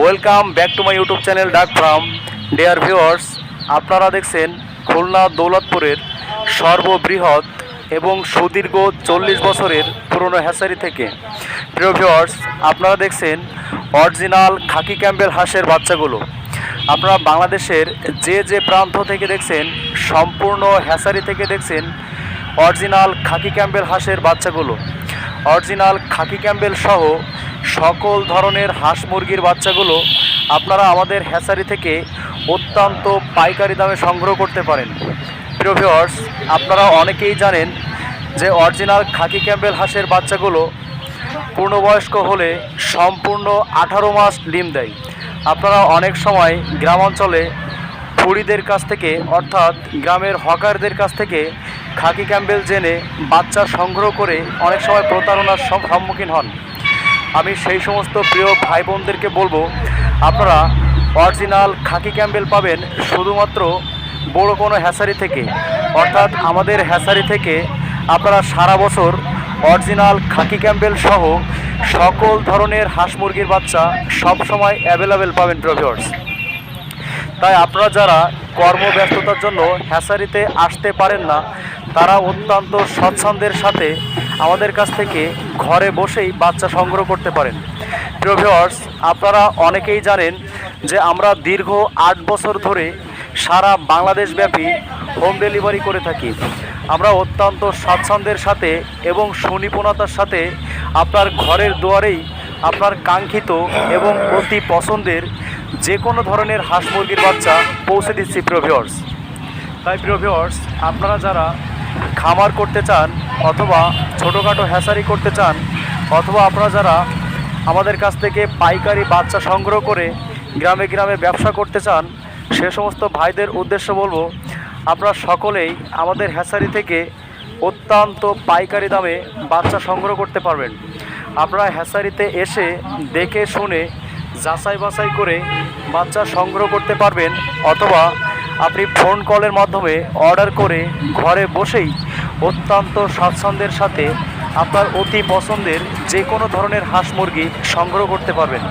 Welcome back to my YouTube channel duck farm dear viewers আপনারা দেখছেন খুলনা দৌলতপুরের সর্ববৃহৎ এবং সুদীর্ঘ চল্লিশ বছরের পুরনো হ্যাসারি থেকে। প্রিয় ভিউয়ার্স আপনারা দেখছেন অরিজিনাল খাকি ক্যাম্বেল হাঁসের বাচ্চাগুলো। আপনারা বাংলাদেশের যে যে প্রান্ত থেকে দেখছেন, সম্পূর্ণ হ্যাসারি থেকে দেখছেন অরিজিনাল খাকি ক্যাম্বেল হাঁসের বাচ্চাগুলো। অরিজিনাল খাকি ক্যাম্বেল সহ সকল ধরনের হাঁস মুরগির বাচ্চাগুলো আপনারা আমাদের হ্যাচারি থেকে অত্যন্ত পাইকারি দামে সংগ্রহ করতে পারেন। প্রিয় আপনারা অনেকেই জানেন যে অরিজিনাল খাকি ক্যাম্বেল হাঁসের বাচ্চাগুলো পূর্ণবয়স্ক হলে সম্পূর্ণ আঠারো মাস ডিম দেয়। আপনারা অনেক সময় গ্রামাঞ্চলে ফুড়িদের কাছ থেকে, অর্থাৎ গ্রামের হকারদের কাছ থেকে খাকি ক্যাম্বেল জেনে বাচ্চা সংগ্রহ করে অনেক সময় প্রতারণার সম- সম্মুখীন হন। আমি সেই সমস্ত প্রিয় ভাই বোনদেরকে বলব, আপনারা অরিজিনাল খাকি ক্যাম্বেল পাবেন শুধুমাত্র বড় কোনো হ্যাসারি থেকে। অর্থাৎ আমাদের হ্যাসারি থেকে আপনারা সারা বছর অরিজিনাল খাকি ক্যাম্বেল সহ সকল ধরনের হাঁস মুরগির বাচ্চা সবসময় অ্যাভেলেবেল পাবেন প্রভিওর্স তাই আপনারা যারা কর্মব্যস্ততার জন্য হ্যাসারিতে আসতে পারেন না, তারা অত্যন্ত স্বচ্ছন্দের সাথে আমাদের কাছ থেকে ঘরে বসেই বাচ্চা সংগ্রহ করতে পারেন। প্রিয় ভিউয়ার্স আপনারা অনেকেই জানেন যে আমরা দীর্ঘ আট বছর ধরে সারা বাংলাদেশব্যাপী হোম ডেলিভারি করে থাকি। আমরা অত্যন্ত স্বাচ্ছন্দ্যের সাথে এবং সুনিপুণতার সাথে আপনার ঘরের দুয়ারেই আপনার কাঙ্ক্ষিত এবং অতি পছন্দের যে কোনো ধরনের হাঁস মুরগির বাচ্চা পৌঁছে দিচ্ছি, প্রিয় ভিউয়ার্স তাই, প্রিয় ভিউয়ার্স আপনারা যারা খামার করতে চান অথবা ছোটোখাটো হ্যাসারি করতে চান, অথবা আপনারা যারা আমাদের কাছ থেকে পাইকারি বাচ্চা সংগ্রহ করে গ্রামে গ্রামে ব্যবসা করতে চান, সে সমস্ত ভাইদের উদ্দেশ্য বলব, আপনারা সকলেই আমাদের হ্যাসারি থেকে অত্যন্ত পাইকারি দামে বাচ্চা সংগ্রহ করতে পারবেন। আপনারা হ্যাসারিতে এসে দেখে শুনে যাচাই বাছাই করে বাচ্চা সংগ্রহ করতে পারবেন অথবা আপনি ফোন কলের মাধ্যমে অর্ডার করে ঘরে বসেই অত্যন্ত স্বাচ্ছন্দ্যের সাথে আপনার অতি পছন্দের যে কোনো ধরনের হাঁস মুরগি সংগ্রহ করতে পারবেন।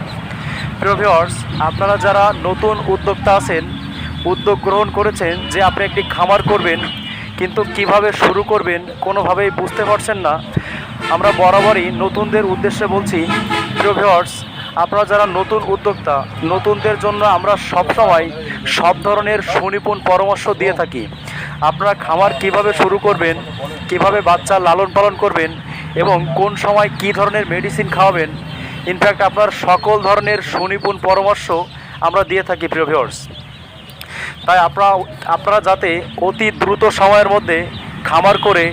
প্রিয় ভিউয়ার্স আপনারা যারা নতুন উদ্যোক্তা আছেন, উদ্যোগ গ্রহণ করেছেন যে আপনি একটি খামার করবেন, কিন্তু কীভাবে শুরু করবেন কোনোভাবেই বুঝতে পারছেন না, আমরা বরাবরই নতুনদের উদ্দেশ্যে বলছি, প্রিয় আপনারা যারা নতুন উদ্যোক্তা, নতুনদের জন্য আমরা সবসময় সব ধরনের সুনিপুণ পরামর্শ দিয়ে থাকি। আপনারা খামার কীভাবে শুরু করবেন, কীভাবে বাচ্চা লালন পালন করবেন এবং কোন সময় কি ধরনের মেডিসিন খাওয়াবেন ইনফ্যাক্ট আপনার সকল ধরনের সুনিপুণ পরামর্শ আমরা দিয়ে থাকি প্রিয় ভিউয়ার্স তাই আপনারা আপনারা যাতে অতি দ্রুত সময়ের মধ্যে খামার করে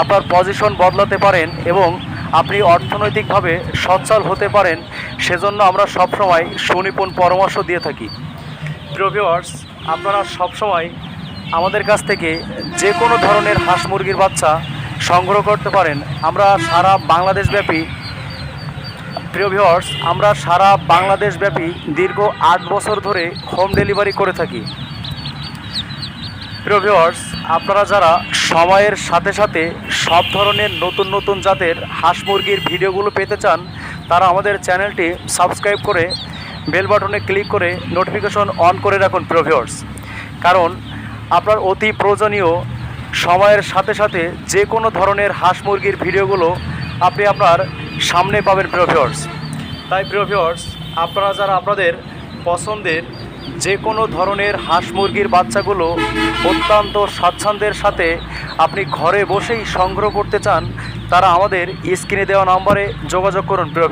আপনার পজিশন বদলাতে পারেন এবং আপনি অর্থনৈতিকভাবে সচ্ছল হতে পারেন, সেজন্য আমরা সবসময় সুনিপুণ পরামর্শ দিয়ে থাকি। প্রিয় ভিউয়ার্স আপনারা সবসময় আমাদের কাছ থেকে যে কোনো ধরনের হাঁস মুরগির বাচ্চা সংগ্রহ করতে পারেন। আমরা সারা বাংলাদেশব্যাপী, প্রিয় ভিউয়ার্স আমরা সারা বাংলাদেশব্যাপী দীর্ঘ আট বছর ধরে হোম ডেলিভারি করে থাকি। প্রিয় ভিউয়ার্স আপনারা যারা সময়ের সাথে সাথে সব ধরনের নতুন নতুন জাতের হাঁস মুরগির ভিডিওগুলো পেতে চান, তারা আমাদের চ্যানেলটি সাবস্ক্রাইব করে বেল বাটনে ক্লিক করে নোটিফিকেশন অন করে রাখুন প্রিয় ভিউয়ার্স। কারণ আপনার অতি প্রয়োজনীয় সময়ের সাথে সাথে যে কোনো ধরনের হাঁস মুরগির ভিডিওগুলো আপনি আপনার সামনে পাবেন প্রিয় ভিউয়ার্স। তাই প্রিয় ভিউয়ার্স, আপনারা যারা আপনাদের পছন্দের যে কোনো ধরনের হাঁস মুরগির বাচ্চাগুলো অত্যন্ত স্বাচ্ছন্দ্যের সাথে আপনি ঘরে বসেই সংগ্রহ করতে চান, তারা আমাদের স্ক্রিনে দেওয়া নম্বরে যোগাযোগ করুন, প্রিয়